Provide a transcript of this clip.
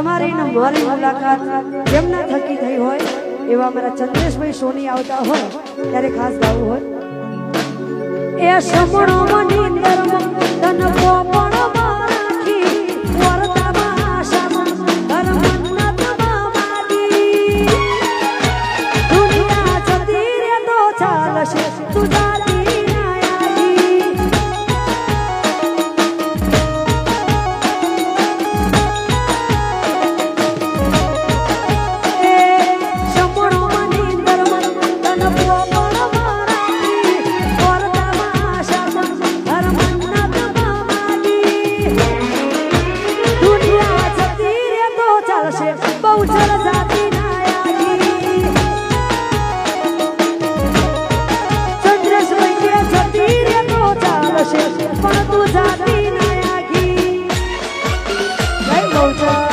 તમારી મારી મુલાકાત જેમના થકી થઈ હોય એવા મારા ચંદ્રેશભાઈ સોની આવતા હોય, ત્યારે ખાસ ગાવું હોય. એ સમણો મની નરમ Bye.